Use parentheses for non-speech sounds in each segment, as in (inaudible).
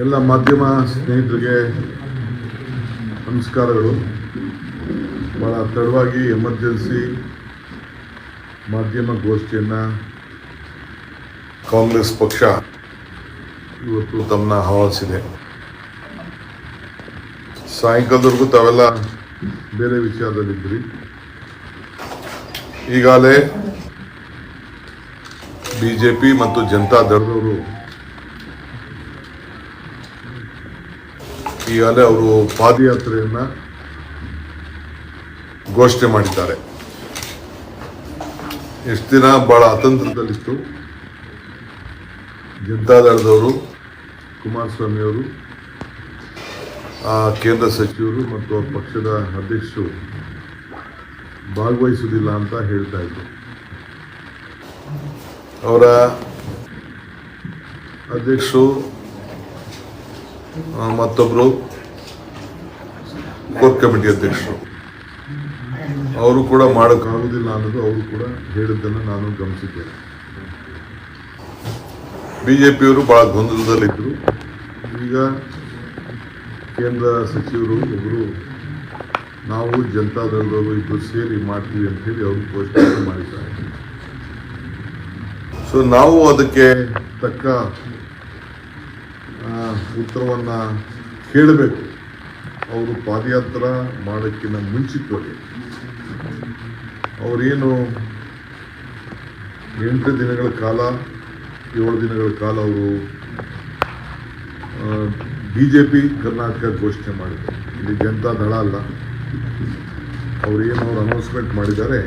ಎಲ್ಲ ಮಾಧ್ಯಮ ಸ್ನೇಹಿತರಿಗೆ ನಮಸ್ಕಾರಗಳು. ಭಾಳ ತಡವಾಗಿ ಎಮರ್ಜೆನ್ಸಿ ಮಾಧ್ಯಮ ಗೋಷ್ಠಿಯನ್ನು ಕಾಂಗ್ರೆಸ್ ಪಕ್ಷ ಇವತ್ತು ತಮ್ಮನ್ನ ಆಹ್ವಾನಿಸಿದೆ. ಸಾಯಂಕಾಲದವರೆಗೂ ತಾವೆಲ್ಲ ಬೇರೆ ವಿಚಾರದಲ್ಲಿದ್ರಿ ಈಗಾಗಲೇ ಬಿ ಜೆ ಪಿ ಮತ್ತು ಜನತಾ ದಳದವರು ಈಗಾಗಲೇ ಅವರು ಪಾದಯಾತ್ರೆಯನ್ನ ಘೋಷಣೆ ಮಾಡಿದ್ದಾರೆ. ಎಷ್ಟು ದಿನ ಬಹಳ ಅತಂತ್ರದಲ್ಲಿತ್ತು. ಜನತಾದಳದವರು ಕುಮಾರಸ್ವಾಮಿ ಅವರು ಆ ಕೇಂದ್ರ ಸಚಿವರು ಮತ್ತು ಅವ್ರ ಪಕ್ಷದ ಅಧ್ಯಕ್ಷರು ಭಾಗವಹಿಸುವುದಿಲ್ಲ ಅಂತ ಹೇಳ್ತಾ ಇದ್ರು. ಅವರ ಅಧ್ಯಕ್ಷರು ಆ, ಮತ್ತೊಬ್ರು ಕೋರ್ ಕಮಿಟಿ ಅಧ್ಯಕ್ಷರು. ಅವರು ಕೂಡ ಮಾಡೋಕ್ಕಾಗೋದಿಲ್ಲ ಅನ್ನೋದು ಅವರು ಕೂಡ ಹೇಳಿದ್ದನ್ನು ನಾನು ಗಮನಿಸಿದ್ದೇನೆ. ಬಿ ಜೆ ಪಿಯವರು ಭಾಳ ಗೊಂದಲದಲ್ಲಿದ್ದರು. ಈಗ ಕೇಂದ್ರ ಸಚಿವರು ಒಬ್ಬರು ನಾವು ಜನತಾದಳದವರು ಇಬ್ಬರು ಸೇರಿ ಮಾಡ್ತೀವಿ ಅಂತೇಳಿ ಅವರು ಘೋಷಣೆ ಮಾಡಿದ್ದಾರೆ. ಸೊ ನಾವು ಅದಕ್ಕೆ ತಕ್ಕ ಉತ್ತರವನ್ನ ಕೇಳಬೇಕು. ಅವರು ಪಾದಯಾತ್ರ ಮಾಡೋಕ್ಕಿಂತ ಮುಂಚಿತವಾಗಿ. ಅವರೇನು ಎಂಟು ದಿನಗಳ ಕಾಲ, ಏಳು ದಿನಗಳ ಕಾಲ ಅವರು ಬಿ ಜೆ ಪಿ ಕರ್ನಾಟಕ ಘೋಷಣೆ ಮಾಡಿದರು. ಇಲ್ಲಿ ಜನತಾ ದಳ ಅಲ್ಲ. ಅವರೇನು ಅವರು ಅನೌನ್ಸ್ಮೆಂಟ್ ಮಾಡಿದ್ದಾರೆ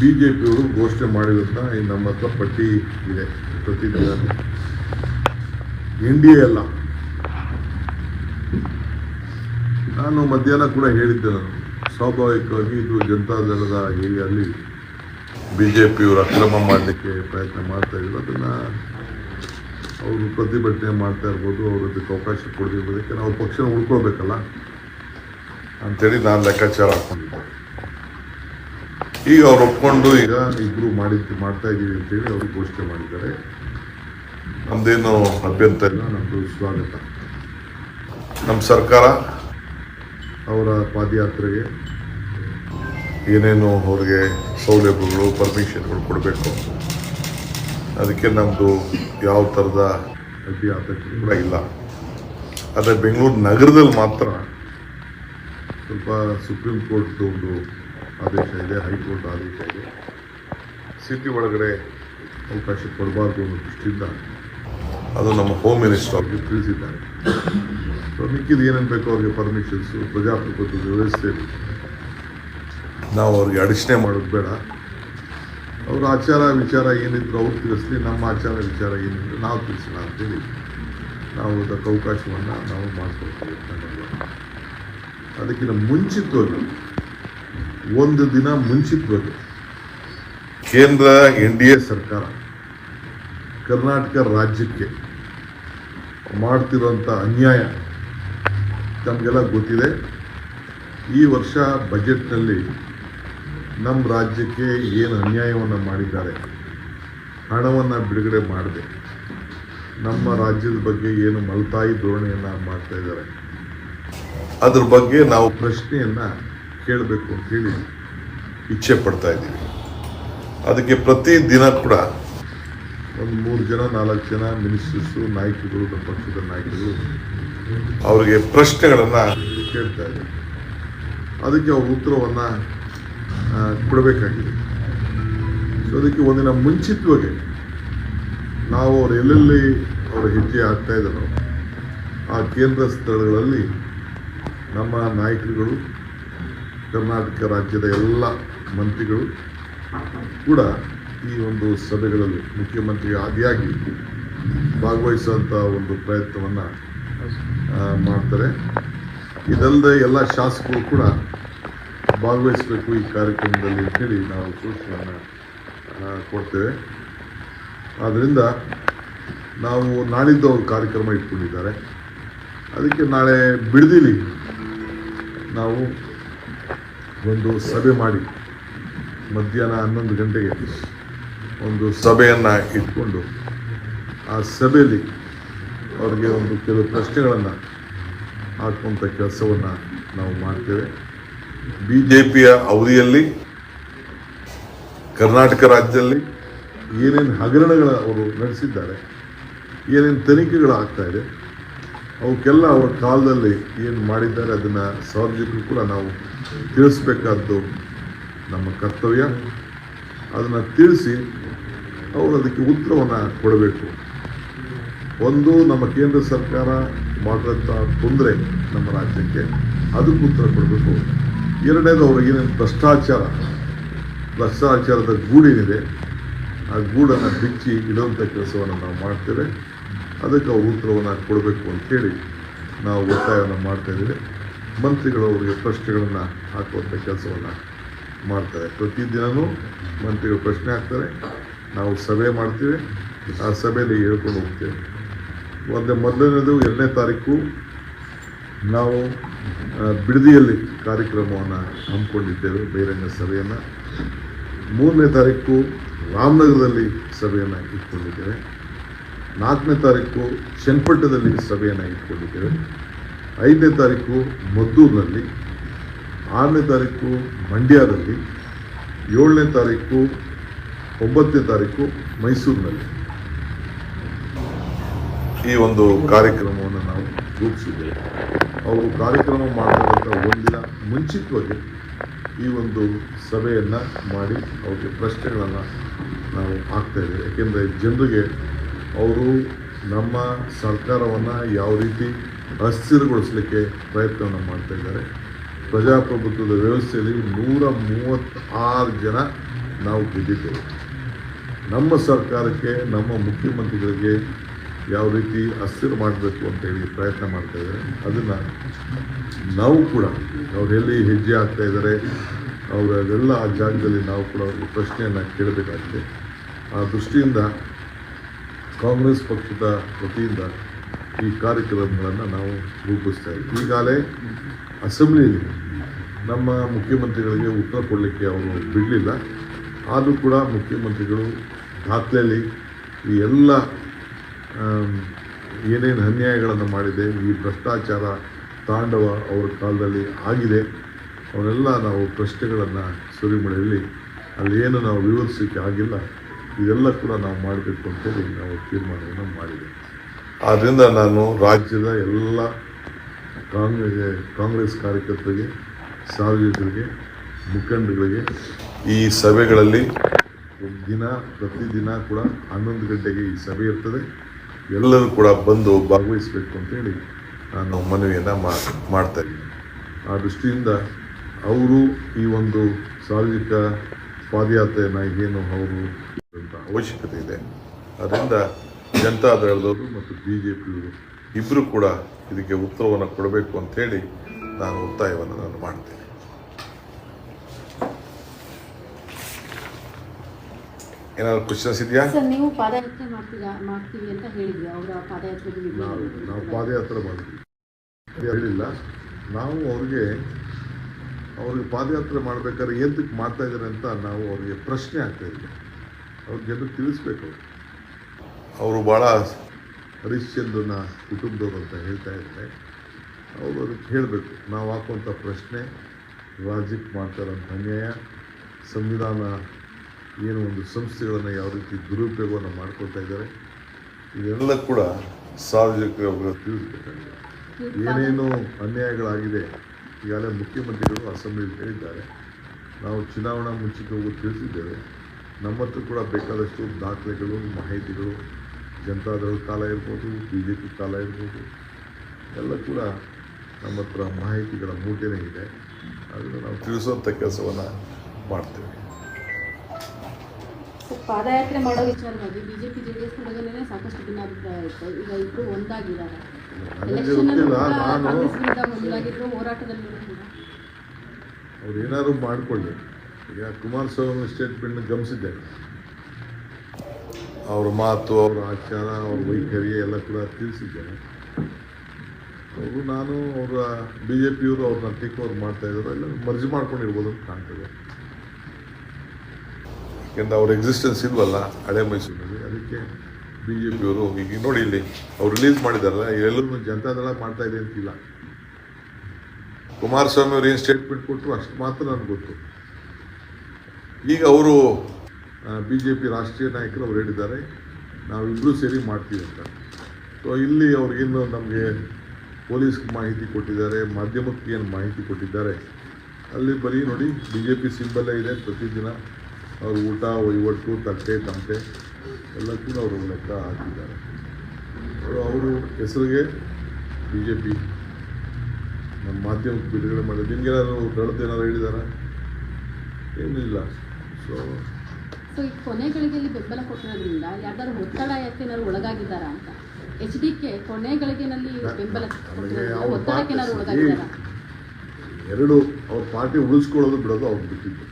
ಬಿ ಜೆ ಪಿಯವರು ಘೋಷಣೆ ಮಾಡಿರೋದನ್ನ ನಮ್ಮ ಹತ್ರ ಪಟ್ಟಿ ಇದೆ ಪ್ರತಿದಿನ. ಎನ್ ಅಲ್ಲ. ನಾನು ಮಧ್ಯಾಹ್ನ ಕೂಡ ಹೇಳಿದ್ದೆ ನಾನು. ಸ್ವಾಭಾವಿಕವಾಗಿ ಇದು ಜನತಾದಳದ ಏರಿಯಲ್ಲಿ ಬಿ ಜೆ ಪಿಯವರು ಅಕ್ರಮ ಮಾಡಲಿಕ್ಕೆ ಪ್ರಯತ್ನ ಮಾಡ್ತಾ ಇದ್ರು. ಅದನ್ನು ಅವರು ಪ್ರತಿಭಟನೆ ಮಾಡ್ತಾ ಇರ್ಬೋದು, ಅವ್ರ ಅದಕ್ಕೆ ಅವಕಾಶ ಕೊಡದಿರ್ಬೋದಕ್ಕೆ ನಾವು ಪಕ್ಷ ಪಕ್ಷನ ಉಳ್ಕೊಳ್ಬೇಕಲ್ಲ? ಅಂಥೇಳಿ ನಾನು ಲೆಕ್ಕಾಚಾರ ಹಾಕೊಂಡಿದ್ದೆ. ಈಗ ಅವ್ರು ಒಪ್ಕೊಂಡು ಈಗ ಇಬ್ಬರು ಮಾಡಿದ್ದು ಮಾಡ್ತಾ ಇದ್ದೀವಿ ಅಂತೇಳಿ ಅವರು ಘೋಷಣೆ ಮಾಡಿದ್ದಾರೆ. ನಮ್ದೇನು ಅಭ್ಯಂತರ ಇಲ್ಲ ನಮ್ಮದು ಸ್ವಾಗತ. ನಮ್ಮ ಸರ್ಕಾರ ಅವರ ಪಾದಯಾತ್ರೆಗೆ ಏನೇನು ಅವ್ರಿಗೆ ಸೌಲಭ್ಯಗಳು ಪರ್ಮಿಷನ್ಗಳು ಕೊಡಬೇಕು, ಅದಕ್ಕೆ ನಮ್ಮದು ಯಾವ ಥರದ ಅಡ್ಡಿ ಕೂಡ ಇಲ್ಲ. ಆದರೆ ಬೆಂಗಳೂರು ನಗರದಲ್ಲಿ ಮಾತ್ರ ಸ್ವಲ್ಪ ಸುಪ್ರೀಂ ಕೋರ್ಟ್ ಒಂದು ಆದೇಶ ಇದೆ, ಹೈಕೋರ್ಟ್ ಆದೇಶ ಇದೆ. ಸಿಟಿ ಒಳಗಡೆ ಅವಕಾಶ ಕೊಡಬಾರ್ದು ಅನ್ನೋ ದೃಷ್ಟಿಯಿಂದ ಅದು ನಮ್ಮ ಹೋಮ್ ಮಿನಿಸ್ಟರ್ ಅವರಿಗೆ ತಿಳಿಸಿದ್ದಾರೆ. ಮಿಕ್ಕಿದ ಏನೇನು ಬೇಕೋ ಅವ್ರಿಗೆ ಪರ್ಮಿಷನ್ಸು ಪ್ರಜಾಪ್ರಭುತ್ವದ ವ್ಯವಸ್ಥೆಯಲ್ಲಿ ನಾವು ಅವ್ರಿಗೆ ಅಡಚಣೆ ಮಾಡೋದು ಬೇಡ. ಅವ್ರ ಆಚಾರ, ವಿಚಾರ ಏನಿದ್ರು ಅವ್ರು ತಿಳಿಸ್ಲಿ, ನಮ್ಮ ಆಚಾರ, ವಿಚಾರ ಏನಿದ್ರು ನಾವು ತಿಳಿಸೋಣ ಅಂತೇಳಿ ನಾವು ಅದಕ್ಕೆ ಅವಕಾಶವನ್ನು ನಾವು ಮಾಡಿಕೊಡ್ತೀವಿ. ಅದಕ್ಕಿಂತ ಮುಂಚಿತವಾಗಿ, ಒಂದು ದಿನ ಮುಂಚಿತವಾಗಿ ಕೇಂದ್ರ ಎನ್ ಡಿ ಎ ಸರ್ಕಾರ ಕರ್ನಾಟಕ ರಾಜ್ಯಕ್ಕೆ ಮಾಡ್ತಿರೋಂಥ ಅನ್ಯಾಯ ತಮಗೆಲ್ಲ ಗೊತ್ತಿದೆ. ಈ ವರ್ಷ ಬಜೆಟ್ನಲ್ಲಿ ನಮ್ಮ ರಾಜ್ಯಕ್ಕೆ ಏನು ಅನ್ಯಾಯವನ್ನು ಮಾಡಿದ್ದಾರೆ, ಹಣವನ್ನು ಬಿಡುಗಡೆ ಮಾಡಿದೆ, ನಮ್ಮ ರಾಜ್ಯದ ಬಗ್ಗೆ ಏನು ಮಲ್ತಾಯಿ ಧೋರಣೆಯನ್ನು ಮಾಡ್ತಾ ಇದ್ದಾರೆ, ಅದ್ರ ಬಗ್ಗೆ ನಾವು ಪ್ರಶ್ನೆಯನ್ನು ಕೇಳಬೇಕು ಅಂತೇಳಿ ಇಚ್ಛೆ ಪಡ್ತಾ ಇದ್ದೀವಿ. ಅದಕ್ಕೆ ಪ್ರತಿ ದಿನ ಕೂಡ ಒಂದು ಮೂರು ಜನ, ನಾಲ್ಕು ಜನ ಮಿನಿಸ್ಟರ್ಸು, ನಾಯಕಿಗಳು, ನಮ್ಮ ಪಕ್ಷದ ನಾಯಕರು ಅವರಿಗೆ ಪ್ರಶ್ನೆಗಳನ್ನು ಕೇಳ್ತಾ ಇದ್ದಾರೆ. ಅದಕ್ಕೆ ಅವ್ರ ಉತ್ತರವನ್ನು ಕೊಡಬೇಕಾಗಿದೆ. ಸೊ ಅದಕ್ಕೆ ಒಂದಿನ ಮುಂಚಿತವಾಗಿ ನಾವು ಅವ್ರು ಎಲ್ಲೆಲ್ಲಿ ಅವರ ಹೆಜ್ಜೆ ಆಗ್ತಾ ಇದ್ದಾರೋ, ಆ ಕೇಂದ್ರ ಸ್ಥಳಗಳಲ್ಲಿ ನಮ್ಮ ನಾಯಕರುಗಳು, ಕರ್ನಾಟಕ ರಾಜ್ಯದ ಎಲ್ಲ ಮಂತ್ರಿಗಳು ಕೂಡ ಈ ಒಂದು ಸಭೆಗಳಲ್ಲಿ ಮುಖ್ಯಮಂತ್ರಿ ಆದಿಯಾಗಿ ಭಾಗವಹಿಸುವಂಥ ಒಂದು ಪ್ರಯತ್ನವನ್ನು ಮಾಡ್ತಾರೆ. ಇದಲ್ಲದೆ ಎಲ್ಲ ಶಾಸಕರು ಕೂಡ ಭಾಗವಹಿಸಬೇಕು ಈ ಕಾರ್ಯಕ್ರಮದಲ್ಲಿ ಅಂತೇಳಿ ನಾವು ಸೂಚನೆಯನ್ನು ಕೊಡ್ತೇವೆ. ಆದ್ದರಿಂದ ನಾವು ನಾಳಿದ್ದು ಒಂದು ಕಾರ್ಯಕ್ರಮ ಇಟ್ಕೊಂಡಿದ್ದಾರೆ. ಅದಕ್ಕೆ ನಾಳೆ ಬಿಡದಿಲಿ ನಾವು ಒಂದು ಸಭೆ ಮಾಡಿ ಮಧ್ಯಾಹ್ನ ಹನ್ನೊಂದು ಗಂಟೆಗೆ ಒಂದು ಸಭೆಯನ್ನು ಇಟ್ಕೊಂಡು ಆ ಸಭೆಯಲ್ಲಿ ಅವರಿಗೆ ಒಂದು ಕೆಲವು ಪ್ರಶ್ನೆಗಳನ್ನು ಹಾಕುವಂಥ ಕೆಲಸವನ್ನು ನಾವು ಮಾಡ್ತೇವೆ. ಬಿ ಜೆ ಪಿಯ ಅವಧಿಯಲ್ಲಿ, ಕರ್ನಾಟಕ ರಾಜ್ಯದಲ್ಲಿ ಏನೇನು ಹಗರಣಗಳ ಅವರು ನಡೆಸಿದ್ದಾರೆ, ಏನೇನು ತನಿಖೆಗಳು ಆಗ್ತಾಯಿದೆ ಅವಕ್ಕೆಲ್ಲ ಅವರ ಕಾಲದಲ್ಲಿ ಏನು ಮಾಡಿದ್ದಾರೆ ಅದನ್ನು ಸಾರ್ವಜನಿಕರು ಕೂಡ ನಾವು ತಿಳಿಸ್ಬೇಕಾದ್ದು ನಮ್ಮ ಕರ್ತವ್ಯ. ಅದನ್ನು ತಿಳಿಸಿ ಅವರು ಅದಕ್ಕೆ ಉತ್ತರವನ್ನು ಕೊಡಬೇಕು. ಒಂದು, ನಮ್ಮ ಕೇಂದ್ರ ಸರ್ಕಾರ ಮಾಡಿದಂಥ ತೊಂದರೆ ನಮ್ಮ ರಾಜ್ಯಕ್ಕೆ, ಅದಕ್ಕೆ ಉತ್ತರ ಕೊಡಬೇಕು. ಎರಡನೇದು ಅವ್ರಿಗೆ ಏನೇನು ಭ್ರಷ್ಟಾಚಾರ, ಭ್ರಷ್ಟಾಚಾರದ ಗೂಡೇನಿದೆ, ಆ ಗೂಡನ್ನು ಬಿಚ್ಚಿ ಇಡುವಂಥ ಕೆಲಸವನ್ನು ನಾವು ಮಾಡ್ತೇವೆ. ಅದಕ್ಕೆ ಅವ್ರು ಉತ್ತರವನ್ನು ಕೊಡಬೇಕು ಅಂತೇಳಿ ನಾವು ಒತ್ತಾಯವನ್ನು ಮಾಡ್ತಾ ಇದ್ದೀವಿ. ಮಂತ್ರಿಗಳು ಅವರಿಗೆ ಪ್ರಶ್ನೆಗಳನ್ನು ಹಾಕುವಂಥ ಕೆಲಸವನ್ನು ಮಾಡ್ತಾರೆ. ಪ್ರತಿದಿನವೂ ಮಂತ್ರಿಗಳು ಪ್ರಶ್ನೆ ಹಾಕ್ತಾರೆ. ನಾವು ಸಭೆ ಮಾಡ್ತೀವಿ, ಆ ಸಭೆಯಲ್ಲಿ ಹೇಳ್ಕೊಂಡು ಹೋಗ್ತೇವೆ. ಒಂದು ಮೊದಲನೇದು ಎರಡನೇ ತಾರೀಕು ನಾವು ಬಿಡದಿಯಲ್ಲಿ ಕಾರ್ಯಕ್ರಮವನ್ನು ಹಮ್ಮಿಕೊಂಡಿದ್ದೇವೆ, ಬಹಿರಂಗ ಸಭೆಯನ್ನು. ಮೂರನೇ ತಾರೀಕು ರಾಮನಗರದಲ್ಲಿ ಸಭೆಯನ್ನು ಇಟ್ಕೊಂಡಿದ್ದೇವೆ. ನಾಲ್ಕನೇ ತಾರೀಕು ಚನ್ನಪಟ್ಟಣದಲ್ಲಿ ಸಭೆಯನ್ನು ಇಟ್ಕೊಂಡಿದ್ದೇವೆ. ಐದನೇ ತಾರೀಕು ಮದ್ದೂರಿನಲ್ಲಿ, ಆರನೇ ತಾರೀಕು ಮಂಡ್ಯದಲ್ಲಿ, ಏಳನೇ ತಾರೀಕು ಒಂಬತ್ತನೇ ತಾರೀಕು ಮೈಸೂರಿನಲ್ಲಿ. ಈ ಒಂದು ಕಾರ್ಯಕ್ರಮವನ್ನು ನಾವು ರೂಪಿಸಿದ್ದೇವೆ. ಅವರು ಕಾರ್ಯಕ್ರಮ ಮಾಡುವಂಥ ಒಂದಿನ ಮುಂಚಿತವಾಗಿ ಈ ಒಂದು ಸಭೆಯನ್ನು ಮಾಡಿ ಅವ್ರಿಗೆ ಪ್ರಶ್ನೆಗಳನ್ನು ನಾವು ಹಾಕ್ತಾಯಿದ್ದೇವೆ ಯಾಕೆಂದರೆ ಜನರಿಗೆ ಅವರು ನಮ್ಮ ಸರ್ಕಾರವನ್ನು ಯಾವ ರೀತಿ ಅಸ್ಥಿರಗೊಳಿಸಲಿಕ್ಕೆ ಪ್ರಯತ್ನವನ್ನು ಮಾಡ್ತಾಯಿದ್ದಾರೆ ಪ್ರಜಾಪ್ರಭುತ್ವದ ವ್ಯವಸ್ಥೆಯಲ್ಲಿ ನೂರ ಮೂವತ್ತಾರು ಜನ ನಾವು ಗೆದ್ದಿದ್ದೇವೆ. ನಮ್ಮ ಸರ್ಕಾರಕ್ಕೆ, ನಮ್ಮ ಮುಖ್ಯಮಂತ್ರಿಗಳಿಗೆ ಯಾವ ರೀತಿ ಅಸ್ಥಿರ ಮಾಡಬೇಕು ಅಂತೇಳಿ ಪ್ರಯತ್ನ ಮಾಡ್ತಾ ಇದ್ದಾರೆ. ಅದನ್ನು ನಾವು ಕೂಡ, ಅವ್ರು ಎಲ್ಲಿ ಹೆಜ್ಜೆ ಆಗ್ತಾ ಇದ್ದಾರೆ ಅವರೆಲ್ಲ ಆ ಜಾಗದಲ್ಲಿ ನಾವು ಕೂಡ ಅವ್ರಿಗೆ ಪ್ರಶ್ನೆಯನ್ನು ಕೇಳಬೇಕಾಗಿದೆ ಆ ದೃಷ್ಟಿಯಿಂದ ಕಾಂಗ್ರೆಸ್ ಪಕ್ಷದ ವತಿಯಿಂದ ಈ ಕಾರ್ಯಕ್ರಮಗಳನ್ನು ನಾವು ರೂಪಿಸ್ತಾ ಇದ್ದೀವಿ. ಈಗಾಗಲೇ ಅಸೆಂಬ್ಲಿಯಲ್ಲಿ ನಮ್ಮ ಮುಖ್ಯಮಂತ್ರಿಗಳಿಗೆ ಉತ್ತರ ಕೊಡಲಿಕ್ಕೆ ಅವರು ಬಿಡಲಿಲ್ಲ. ಆದರೂ ಕೂಡ ಮುಖ್ಯಮಂತ್ರಿಗಳು ದಾಖಲೆಯಲ್ಲಿ ಈ ಎಲ್ಲ ಏನೇನು ಅನ್ಯಾಯಗಳನ್ನು ಮಾಡಿದೆ, ಈ ಭ್ರಷ್ಟಾಚಾರ ತಾಂಡವ ಅವರ ಕಾಲದಲ್ಲಿ ಆಗಿದೆ ಅವರೆಲ್ಲ ನಾವು ಪ್ರಶ್ನೆಗಳನ್ನು ಸುರಿಮಳೆಯಲ್ಲಿ ಅಲ್ಲಿ ಏನು ನಾವು ವಿವರಿಸಲಿಕ್ಕೆ ಆಗಿಲ್ಲ, ಇದೆಲ್ಲ ಕೂಡ ನಾವು ಮಾಡಬೇಕು ಅಂತೇಳಿ ನಾವು ತೀರ್ಮಾನವನ್ನು ಮಾಡಿದೆ ಆದ್ದರಿಂದ ನಾನು ರಾಜ್ಯದ ಎಲ್ಲ ಕಾಂಗ್ರೆಸ್ ಕಾಂಗ್ರೆಸ್ ಕಾರ್ಯಕರ್ತರಿಗೆ, ಸಾರ್ವಜನಿಕರಿಗೆ ಮುಖಂಡಗಳಿಗೆ ಈ ಸಭೆಗಳಲ್ಲಿ ದಿನ, ಪ್ರತಿದಿನ ಕೂಡ ಹನ್ನೊಂದು ಗಂಟೆಗೆ ಈ ಸಭೆ ಇರ್ತದೆ. ಎಲ್ಲರೂ ಕೂಡ ಬಂದು ಭಾಗವಹಿಸಬೇಕು ಅಂತೇಳಿ ನಾನು ಮನವಿಯನ್ನು ಮಾಡ್ತಾ ಇದ್ದೀನಿ. ಆ ದೃಷ್ಟಿಯಿಂದ ಅವರು ಈ ಒಂದು ಸಾರ್ವಜನಿಕ ಪಾದಯಾತ್ರೆಯನ್ನು ಏನು ಅವರು ಅವಶ್ಯಕತೆ ಇದೆ. ಅದರಿಂದ ಜನತಾ ದಳದವರು ಮತ್ತು ಬಿ ಜೆ ಪಿಯವರು ಇಬ್ಬರು ಕೂಡ ಇದಕ್ಕೆ ಉತ್ತರವನ್ನು ಕೊಡಬೇಕು ಅಂತೇಳಿ ನಾನು ಒತ್ತಾಯವನ್ನು ನಾನು ಮಾಡ್ತೇನೆ. ಏನಾದ್ರು ಕ್ವಶನ್ಸ್ ಇದೆಯಾ? ಸರ್ ನೀವು ಪಾದಯಾತ್ರೆ ಮಾಡ್ತೀರಾ ಮಾಡ್ತೀವಿ ಅಂತ ಹೇಳಿದ್ವಿ. ಅವರ ಪಾದಯಾತ್ರೆಗೆ ನೀವು ನಾವು ಪಾದಯಾತ್ರೆ ಮಾಡಿದ್ವಿ ಹೇಳಿಲ್ಲ ನಾವು ಅವ್ರಿಗೆ ಅವ್ರಿಗೆ ಪಾದಯಾತ್ರೆ ಮಾಡ್ಬೇಕಾದ್ರೆ ಏನಕ್ಕೆ ಮಾಡ್ತಾ ಇದ್ದಾರೆ ಅಂತ ನಾವು ಅವ್ರಿಗೆ ಪ್ರಶ್ನೆ ಆಗ್ತಾ ಇದ್ವಿ ಅವ್ರಿಗೆ ಜನರು ತಿಳಿಸ್ಬೇಕು ಅವ್ರು. ಅವರು ಭಾಳ ಹರಿಶ್ಚಂದ್ರನ ಕುಟುಂಬದವರು ಅಂತ ಹೇಳ್ತಾ ಇದ್ದಾರೆ. ಅವರು ಅದಕ್ಕೆ ಹೇಳಬೇಕು. ನಾವು ಹಾಕುವಂಥ ಪ್ರಶ್ನೆ ರಾಜ್ಯಕ್ಕೆ ಮಾಡ್ತಾರಂಥ ಅನ್ಯಾಯ ಸಂವಿಧಾನ ಏನು ಒಂದು ಸಂಸ್ಥೆಗಳನ್ನು ಯಾವ ರೀತಿ ದುರುಪಯೋಗವನ್ನು ಮಾಡ್ಕೊಳ್ತಾ ಇದ್ದಾರೆ ಇದೆಲ್ಲ ಕೂಡ ಸಾರ್ವಜನಿಕರ ತಿಳಿಸ್ಬೇಕಾಗಿದೆ ಏನೇನು ಅನ್ಯಾಯಗಳಾಗಿದೆ, ಈಗಾಗಲೇ ಮುಖ್ಯಮಂತ್ರಿಗಳು ಅಸೆಂಬ್ಲಿಯಲ್ಲಿ ಹೇಳಿದ್ದಾರೆ. ನಾವು ಚುನಾವಣಾ ಮುಂಚಿತವಾಗಿ ತಿಳಿಸಿದ್ದೇವೆ. ನಮ್ಮ ಹತ್ರ ಕೂಡ ಬೇಕಾದಷ್ಟು ದಾಖಲೆಗಳು, ಮಾಹಿತಿಗಳು ಜನತಾದಳ ಕಾಲ ಇರ್ಬೋದು ಬಿ ಜೆ ಪಿ ಕಾಲ ಇರ್ಬೋದು, ಎಲ್ಲ ಕೂಡ ನಮ್ಮ ಹತ್ರ ಮಾಹಿತಿಗಳ ಮೂಟೆನೇ ಇದೆ. ಅದನ್ನು ನಾವು ತಿಳಿಸುವಂಥ ಕೆಲಸವನ್ನು ಮಾಡ್ತೇವೆ. ಪಾದಯಾತ್ರೆ ಮಾಡೋ ವಿಚಾರವಾಗಿ ಬಿಜೆಪಿ ಜೆ ಡಿ ಎಸ್ ನಡುವೆ ಸಾಕಷ್ಟು ಭಿನ್ನಾಭಿಪ್ರಾಯ ಇತ್ತು. ಈಗ ಇಬ್ಬರು ಒಂದಾಗಿದ್ದಾರೆ. ಒಂದಾಗಿದ್ರು ಹೋರಾಟದಲ್ಲೂ ಅವ್ರು ಏನಾದ್ರು ಮಾಡಿಕೊಳ್ಳಿ. ಈಗ ಕುಮಾರಸ್ವಾಮಿ ಸ್ಟೇಟ್ಮೆಂಟ್ ಗಮನಿಸಿದ್ದೇನೆ ಅವ್ರ ಮಾತು ಅವ್ರ ಆಚಾರ ಅವ್ರ ವೈಖರಿ ಎಲ್ಲ ಕೂಡ ತಿಳಿಸಿದ್ದೇನೆ ಅವರು ನಾನು ಅವರ ಬಿ ಜೆ ಪಿಯವರು ಅವ್ರನ್ನ ಟೇಕ್ ಓವರ್ ಮಾಡ್ತಾ ಇದ್ದಾರೆ ಎಲ್ಲ ಮರ್ಜಿ ಮಾಡ್ಕೊಂಡಿರ್ಬೋದು ಅಂತ ಕಾಣ್ತದೆ. ಯಾಕೆಂದ್ರೆ ಅವ್ರ ಎಕ್ಸಿಸ್ಟೆನ್ಸ್ ಇಲ್ವಲ್ಲ, ಹಳೆ ಮೈಸೂರಿನಲ್ಲಿ ಅದಕ್ಕೆ ಬಿ ಜೆ ಪಿಯವರು ಈಗ ನೋಡಿ ಇಲ್ಲಿ, ಅವ್ರು ರಿಲೀಸ್ ಮಾಡಿದಾರಲ್ಲ ಎಲ್ಲರೂ ಜನತಾದಳ ಮಾಡ್ತಾ ಇದೆ ಅಂತಿಲ್ಲ. ಕುಮಾರಸ್ವಾಮಿ ಅವ್ರು ಏನು ಸ್ಟೇಟ್ಮೆಂಟ್ ಕೊಟ್ಟರು ಅಷ್ಟು ಮಾತ್ರ ನನಗೆ ಗೊತ್ತು. ಈಗ ಅವರು ಬಿ ಜೆ ಪಿ ರಾಷ್ಟ್ರೀಯ ನಾಯಕರು ಅವ್ರು ಹೇಳಿದ್ದಾರೆ ನಾವಿಬ್ಬರೂ ಸೇರಿ ಮಾಡ್ತೀವಿ ಅಂತ. ಸೊ ಇಲ್ಲಿ ಅವ್ರಿಗಿನ್ನು ನಮಗೆ ಪೊಲೀಸ್ ಮಾಹಿತಿ ಕೊಟ್ಟಿದ್ದಾರೆ, ಮಾಧ್ಯಮಕ್ಕೆ ಏನು ಮಾಹಿತಿ ಕೊಟ್ಟಿದ್ದಾರೆ, ಅಲ್ಲಿ ಬರೀ ನೋಡಿ ಬಿ ಜೆ ಪಿ ಸಿಂಬಲ್ಲೇ ಇದೆ ಪ್ರತಿದಿನ. ಅವ್ರ ಊಟ ವಹಿವಟ್ಟು ತಟ್ಟೆ ಎಲ್ಲ ಎಲ್ಲಕ್ಕೂ ಅವರು ಲೆಕ್ಕ ಹಾಕಿದ್ದಾರೆ. ಅವರು ಹೆಸರಿಗೆ ಬಿ ಜೆ ಪಿ ನಮ್ಮ ಮಾಧ್ಯಮಕ್ಕೆ ಬಿಡುಗಡೆ ಮಾಡಿದ್ರು. ನಿಮ್ಗೇನಾದ್ರು ದಳದ ಏನಾದ್ರು ಹೇಳಿದಾರ? ಏನಿಲ್ಲ. ಸೊ ಸೊ ಈ ಕೊನೆಗಳಿಗೆಯಲ್ಲಿ ಬೆಂಬಲ ಕೊಟ್ಟಿರೋದ್ರಿಂದ ಯಾರ್ದಾದ್ರು ಒತ್ತಡ ಯಾಕೆ ಏನಾದ್ರು ಒಳಗಾಗಿದ್ದಾರಾ ಅಂತ? ಎಚ್ ಡಿ ಕೆ ಕೊನೆಗಳಿಗೆನಲ್ಲಿ ಬೆಂಬಲ ಒತ್ತಡಕ್ಕೆ ಏನಾದ್ರು ಒಳಗಾಗಿದ್ದಾರಾ? ಎರಡು ಅವ್ರ ಪಾರ್ಟಿ ಉಳಿಸ್ಕೊಳ್ಳೋದು ಬಿಡೋದು ಅವ್ರು ಬಿಟ್ಟಿದ್ದು.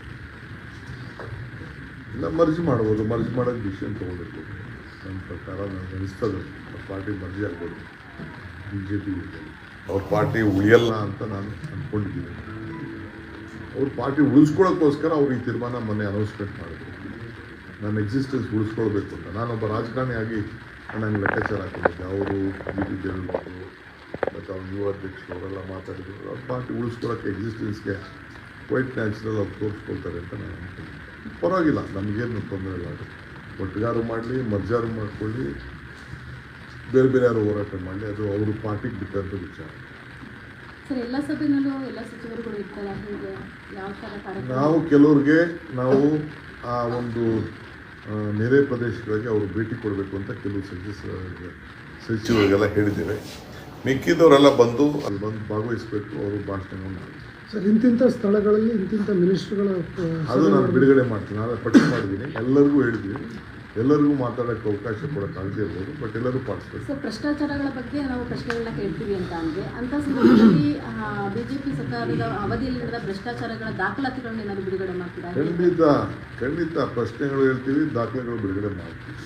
ಇಲ್ಲ ಮರ್ಜಿ ಮಾಡ್ಬೋದು, ಮರ್ಜಿ ಮಾಡೋಕ್ಕೆ ಡಿಸಿಷನ್ ತೊಗೊಂಡಿರ್ಬೋದು. ನನ್ನ ಪ್ರಕಾರ ನನಗೆ ಅನಿಸ್ತದೆ ಪಾರ್ಟಿ ಮರ್ಜಿ ಆಗ್ಬೋದು ಬಿ ಜೆ ಪಿ ಅವ್ರ ಪಾರ್ಟಿ ಉಳಿಯಲ್ಲ ಅಂತ ನಾನು ಅಂದ್ಕೊಂಡಿದ್ದೀನಿ ಅವ್ರ ಪಾರ್ಟಿ ಉಳಿಸ್ಕೊಳ್ಳೋಕ್ಕೋಸ್ಕರ ಅವ್ರು ಈ ತೀರ್ಮಾನ ಮೊನ್ನೆ ಅನೌನ್ಸ್ಮೆಂಟ್ ಮಾಡಿದ್ರು. ನನ್ನ ಎಕ್ಸಿಸ್ಟೆನ್ಸ್ ಉಳಿಸ್ಕೊಳ್ಬೇಕು ಅಂತ. ನಾನೊಬ್ಬ ರಾಜಕಾರಣಿಯಾಗಿ ನನಗೆ ಲೆಕ್ಕಾಚಾರ ಹಾಕೊಂಡಿದ್ದೆ. ಅವರು ಬಿ ಪಿ ದೇವೇಗೌಡರು ಮತ್ತು ಅವ್ರ ಯುವ ಅಧ್ಯಕ್ಷರು, ಅವರೆಲ್ಲ ಮಾತಾಡಿದ್ರು. ಅವ್ರ ಪಾರ್ಟಿ ಉಳಿಸ್ಕೊಳ್ಳೋಕ್ಕೆ ಎಕ್ಸಿಸ್ಟೆನ್ಸ್ಗೆ ಕ್ವೈಟ್ ನ್ಯಾಚುರಲ್ ಅವ್ರು ತೋರಿಸ್ಕೊಳ್ತಾರೆ ಅಂತ ನಾನು ಅನ್ಕೊಂಡಿದ್ದೆ ಪರವಾಗಿಲ್ಲ ನಮಗೇನು ತೊಂದರೆ ಇಲ್ಲ ಅದು. ಒಟ್ಟಿಗಾರು ಮಾಡಲಿ ಮರ್ಜಾರು ಮಾಡ್ಕೊಳ್ಳಿ ಬೇರೆ ಬೇರೆ ಯಾರು ಹೋರಾಟ ಮಾಡಲಿ ಅದು ಅವರು ಪಾರ್ಟಿಗೆ ಬಿಟ್ಟಂಥ ವಿಚಾರ. ನಾವು ಕೆಲವ್ರಿಗೆ ನಾವು ಆ ಒಂದು ನೆರೆ ಪ್ರದೇಶಗಳಿಗೆ ಅವರು ಭೇಟಿ ಕೊಡಬೇಕು ಅಂತ ಕೆಲವು ಸಚಿವ ಸಚಿವರಿಗೆಲ್ಲ ಹೇಳಿದ್ದೇವೆ. ಮಿಕ್ಕಿದವರೆಲ್ಲ ಬಂದು ಅಲ್ಲಿ ಬಂದು ಭಾಗವಹಿಸಬೇಕು ಅವರು ಭಾಷಣವನ್ನು ಸರ್ ಇಂತಿಂಥ ಸ್ಥಳಗಳಲ್ಲಿ ಇಂತಿಂಥ ಮಿನಿಸ್ಟ್ರುಗಳ ಅದು ನಾನು ಬಿಡುಗಡೆ ಮಾಡ್ತೀನಿ. ನಾನು ಪಟ್ಟಿ ಮಾಡಿದ್ದೀನಿ. ಎಲ್ಲರಿಗೂ ಹೇಳಿದ್ದೀನಿ. ಎಲ್ಲರಿಗೂ ಮಾತಾಡೋಕ್ಕೆ ಅವಕಾಶ ಕೊಡೋಕ್ಕಾಗದೇ ಇರ್ಬೋದು ಬಟ್ ಎಲ್ಲರೂ ಪಾಲಿಸ್ಬೇಕು ಸರ್ ಭ್ರಷ್ಟಾಚಾರಗಳ ಬಗ್ಗೆ ನಾವು ಪ್ರಶ್ನೆಗಳನ್ನ ಕೇಳ್ತೀವಿ ಅಂತ ಅಂದರೆ ಅಂತ ಸಂದರ್ಭದಲ್ಲಿ ಬಿಜೆಪಿ ಸರ್ಕಾರದ ಅವಧಿಯಲ್ಲಿ ನಡೆದ ಭ್ರಷ್ಟಾಚಾರಗಳ ದಾಖಲಾತಿಗಳನ್ನ ಏನಾದ್ರು ಬಿಡುಗಡೆ ಮಾಡ್ತೀರಾ? ಖಂಡಿತ ಖಂಡಿತ ಪ್ರಶ್ನೆಗಳು ಹೇಳ್ತೀವಿ ದಾಖಲೆಗಳು ಬಿಡುಗಡೆ ಮಾಡ್ತೀವಿ.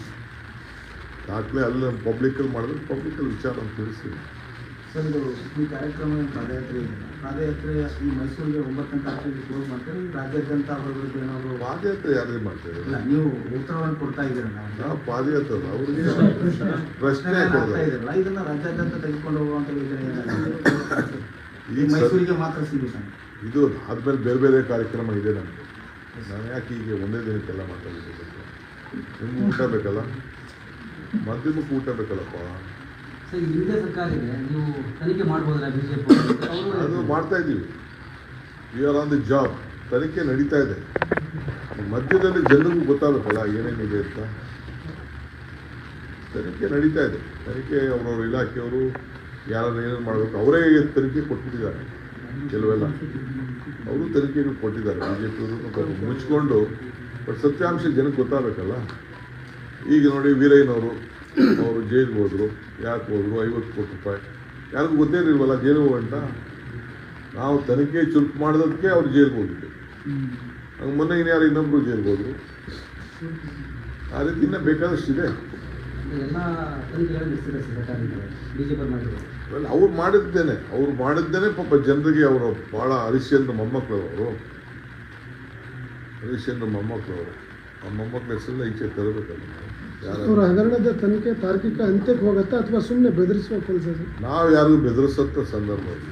ದಾಖಲೆ ಅಲ್ಲಿ ಪಬ್ಲಿಕಲ್ಲಿ ಮಾಡಿದ್ರೆ ಪಬ್ಲಿಕಲ್ಲಿ ವಿಚಾರ ಅಂತ ತಿಳಿಸ್ತೀವಿ. ಸರ್ ಇದು ಈ ಕಾರ್ಯಕ್ರಮ ಪಾದಯಾತ್ರೆ ಇದೆ ಪಾದಯಾತ್ರೆ ಈ ಮೈಸೂರಿಗೆ ಒಂಬತ್ತನೇ ತಾರೀಕಿಗೆ ಕ್ಲೋಸ್ ಮಾಡ್ತೀರಿ ರಾಜ್ಯಾದ್ಯಂತ ಅವರ ಏನಾದರೂ? ಪಾದಯಾತ್ರೆ ಯಾರೇ ಮಾಡ್ತೀರಿ? ಇಲ್ಲ ನೀವು ಉತ್ತರವನ್ನು ಕೊಡ್ತಾ ಇದ್ದೀರಲ್ಲ ನಾವು? ಪಾದಯಾತ್ರೆ ಅವ್ರಿಗೆ ಪ್ರಶ್ನೆ ಇದ್ದೀರಲ್ಲ ಇದನ್ನ ರಾಜ್ಯಾದ್ಯಂತ ತೆಗೆದುಕೊಂಡು ಹೋಗುವಂತ ಯೋಜನೆ ಈ ಮೈಸೂರಿಗೆ ಮಾತ್ರ ಸೀಮಿತ. ಇದು ಆದ್ಮೇಲೆ ಬೇರೆ ಬೇರೆ ಕಾರ್ಯಕ್ರಮ ಇದೆ ನಮಗೆ. ನಾನು ಯಾಕೆ ಈಗ ಒಂದೇ ದಿನಕ್ಕೆಲ್ಲ ಮಾತಾಡಬೇಕು ನಿಮ್ಗೆ ಊಟ ಬೇಕಲ್ಲ? ಮಧ್ಯಮಕ್ಕೆ ಊಟ ಬೇಕಲ್ಲಪ್ಪ. ಅದು ಮಾಡ್ತಾ ಇದ್ದೀವಿ. You are on the job ತನಿಖೆ ನಡೀತಾ ಇದೆ. ಮಧ್ಯದಲ್ಲಿ ಜನರಿಗೂ ಗೊತ್ತಾಗಬೇಕಲ್ಲ ಏನೇನಿದೆ ಅಂತ. ತನಿಖೆ ನಡೀತಾ ಇದೆ. ತನಿಖೆ ಅವರವ್ರ ಇಲಾಖೆಯವರು ಯಾರು ಏನೇನು ಮಾಡಬೇಕು, ಅವರೇ ತನಿಖೆ ಕೊಟ್ಬಿಟ್ಟಿದ್ದಾರೆ. ಕೆಲವೆಲ್ಲ. ಅವರು ತನಿಖೆಯನ್ನು ಕೊಟ್ಟಿದ್ದಾರೆ. ಬಿ ಜೆ ಪಿಯವರು ಮುಚ್ಕೊಂಡು, ಬಟ್ ಸತ್ಯಾಂಶ ಜನಕ್ಕೆ ಗೊತ್ತಾಗಬೇಕಲ್ಲ. ಈಗ ನೋಡಿ ವೀರಯ್ಯನವರು ಅವರು ಜೈಲಿಗೆ ಹೋದರು ಯಾಕೆ ಹೋದರು ಐವತ್ತು ಕೋಟಿ ರೂಪಾಯಿ. ಯಾರಿಗೂ ಗೊತ್ತೇ ಇರಲಿಲ್ವಲ್ಲ ಜೈಲಿಗೆ ಹೋಗಂಟ ನಾವು ತನಿಖೆ ಚುರುಕು ಮಾಡೋದಕ್ಕೆ ಅವ್ರು ಜೈಲಿಗೆ ಹೋಗಿದ್ದು ಹಂಗೆ ಮೊನ್ನೆ ಇನ್ಯಾರು ಇನ್ನೊಬ್ರು ಜೈಲಿಗೆ ಹೋದರು. ಆ ರೀತಿ ಇನ್ನೂ ಬೇಕಾದಷ್ಟಿದೆ. ಅವ್ರು ಮಾಡಿದ್ದೇನೆ. ಅವ್ರು ಮಾಡಿದ್ದೇನೆ ಪಾಪ ಜನರಿಗೆ ಅವರು ಭಾಳ ಹರಿಶ್ಚಂದ್ರ ಮೊಮ್ಮಕ್ಕಳು ಅವರು ಹರಿಶ್ಚಂದ್ರ ಮೊಮ್ಮಕ್ಕಳು ಅವರು ಆ ಮೊಮ್ಮಕ್ಕಳ ಹೆಸರನ್ನ ಈಚೆ ತರಬೇಕಲ್ಲ. ಅವರ ಹಗರಣದ ತನಿಖೆ ತಾರ್ಕಿಕ ಅಂತ್ಯಕ್ಕೆ ಹೋಗುತ್ತಾ ಅಥವಾ ಸುಮ್ಮನೆ ಬೆದರಿಸುವ ಕೆಲಸ ನಾವು ಯಾರಿಗೂ ಬೆದರಿಸುತ್ತ ಸಂದರ್ಭ ಇಲ್ಲ.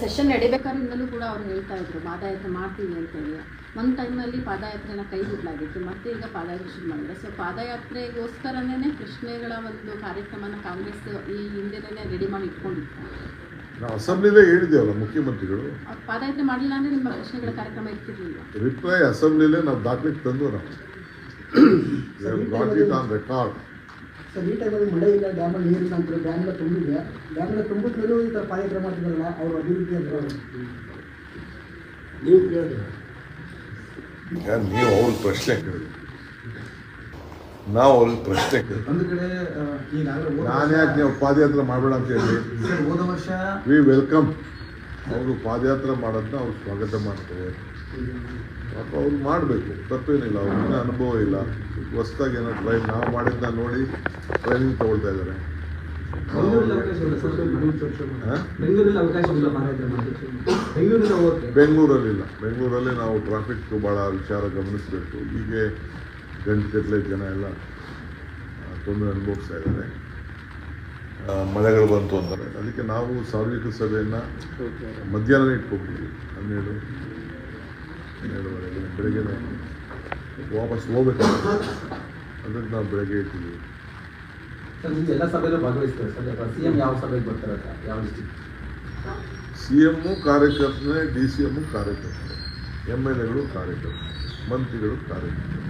ಸೆಷನ್ ನಡಿಬೇಕಾದ್ರಿಂದಲೂ ಕೂಡ ಅವ್ರು ಹೇಳ್ತಾ ಇದ್ರು ಪಾದಯಾತ್ರೆ ಮಾಡ್ತೀವಿ ಅಂತ ಹೇಳಿ ಒಂದು ಟೈಮ್ನಲ್ಲಿ ಪಾದಯಾತ್ರೆನ ಕೈ ಬಿಡಲಾಗಿತ್ತು ಮತ್ತೆ ಈಗ ಪಾದಯಾತ್ರೆ ಶುರು ಮಾಡಿದ್ರೆ ಸೊ ಪಾದಯಾತ್ರೆಗೋಸ್ಕರನೇ ಪ್ರಶ್ನೆಗಳ ಒಂದು ಕಾರ್ಯಕ್ರಮನ ಕಾಂಗ್ರೆಸ್ ಈ ಹಿಂದೆನೇ ರೆಡಿ ಮಾಡಿ ಇಟ್ಕೊಂಡಿತ್ತು ನಾವು ಅಸೆಂಬ್ಲಿಲೇ ಹೇಳಿದ್ದೇವಲ್ಲ ಮುಖ್ಯಮಂತ್ರಿಗಳು? ಪಾದಯಾತ್ರೆ ಮಾಡಲಿಲ್ಲ ಅಂದರೆ ನಿಮ್ಮ ಪ್ರಶ್ನೆಗಳ ಕಾರ್ಯಕ್ರಮ ಇರ್ತಿರ್ಲಿಲ್ಲ. ರಿಪ್ಲೈ ಅಸೆಂಬ್ಲಿಲೇ ನಾವು ದಾಖಲೆ ತಂದು ನಾವು. ಇಟ್ ಆನ್ ರೆಕಾರ್ಡ್ ಸರ್ ಈ ಟೈಮಲ್ಲಿ ಮಳೆ ಇಲ್ಲ ಡ್ಯಾಮಲ್ಲಿ ನೀರಿಲ್ಲ ಅಂತ ಡ್ಯಾಮ್ ಎಲ್ಲ ತುಂಬಿದೆ. ಡ್ಯಾಮ್ ಎಲ್ಲ ತುಂಬಿದ ಮೇಲೂ ಈ ಥರ ಪಾದಯಾತ್ರೆ ಮಾಡ್ತಿದ್ದಾರಲ್ಲ ಅವ್ರ ಅಭಿವೃದ್ಧಿ ಅಂತ ನೀವು ಕೇಳಿ ಈಗ ನೀವು ಅವ್ರಿಗೆ ಪ್ರಶ್ನೆ ಕೇಳಿ. ನಾವು ಅವ್ರಿಗೆ ಪ್ರಶ್ನೆ ಕೇಳಿ. ಒಂದು ಕಡೆ ಈಗಾಗಲೇ ನಾನು ಯಾಕೆ ನೀವು ಪಾದಯಾತ್ರೆ ಮಾಡಬೇಡ ಅಂತ ಹೇಳಿ. ಸರ್ ಹೋದ ವರ್ಷ ವಿ ವೆಲ್ಕಮ್ ಅವರು ಪಾದಯಾತ್ರೆ ಮಾಡೋದನ್ನ ಅವ್ರು ಸ್ವಾಗತ ಮಾಡ್ತಾರೆ. ಪಾಪ ಅವ್ರು ಮಾಡಬೇಕು ತಪ್ಪೇನಿಲ್ಲ ಅವ್ರಿಗೆ ಅನುಭವ ಇಲ್ಲ. ಹೊಸ್ದಾಗಿ ಏನೋ ಟ್ರೈನ್ ನಾವು ಮಾಡಿದ್ದ ನೋಡಿ ಟ್ರೈನಿಂಗ್ ತೊಗೊಳ್ತಾ ಇದ್ದಾರೆ ಬೆಂಗಳೂರಲ್ಲಿಲ್ಲ ಬೆಂಗಳೂರಲ್ಲಿ ನಾವು ಟ್ರಾಫಿಕ್ ಭಾಳ ವಿಚಾರ ಗಮನಿಸಬೇಕು. ಹೀಗೆ ಗಂಟೆಗಟ್ಟಲೆ ಜನ ಎಲ್ಲ ತೊಂದರೆ ಅನುಭವಿಸ್ತಾ ಇದ್ದಾರೆ ಮಳೆಗಳು ಬಂತು ಅಂತಾರೆ ಅದಕ್ಕೆ ನಾವು ಸಾರ್ವಜನಿಕ ಸಭೆಯನ್ನು ಮಧ್ಯಾಹ್ನ ಇಟ್ಕೊಬಿಟ್ಟಿದ್ವಿ ಹನ್ನೆರಡು ಹನ್ನೆರಡುವರೆಗೆ ಬೆಳಗ್ಗೆ ವಾಪಸ್ ಹೋಗ್ಬೇಕಾಗುತ್ತೆ ಅದಕ್ಕೆ ನಾವು ಬೆಳಗ್ಗೆ ಇಟ್ಟಿದ್ದೀವಿ. ಸಿ ಎಂ ಯಾವ ಸಭೆಗೆ ಬರ್ತಾರೆ ಯಾವ ಡಿಸ್ಟಿಕ್ ಸಿ ಎಮ್ಮು ಕಾರ್ಯಕರ್ತನೇ ಡಿ ಸಿ ಎಮ್ಮು ಕಾರ್ಯಕರ್ತರು. ಎಂ ಎಲ್ ಎಗಳು ಕಾರ್ಯಕರ್ತರು. ಮಂತ್ರಿಗಳು ಕಾರ್ಯಕರ್ತರು.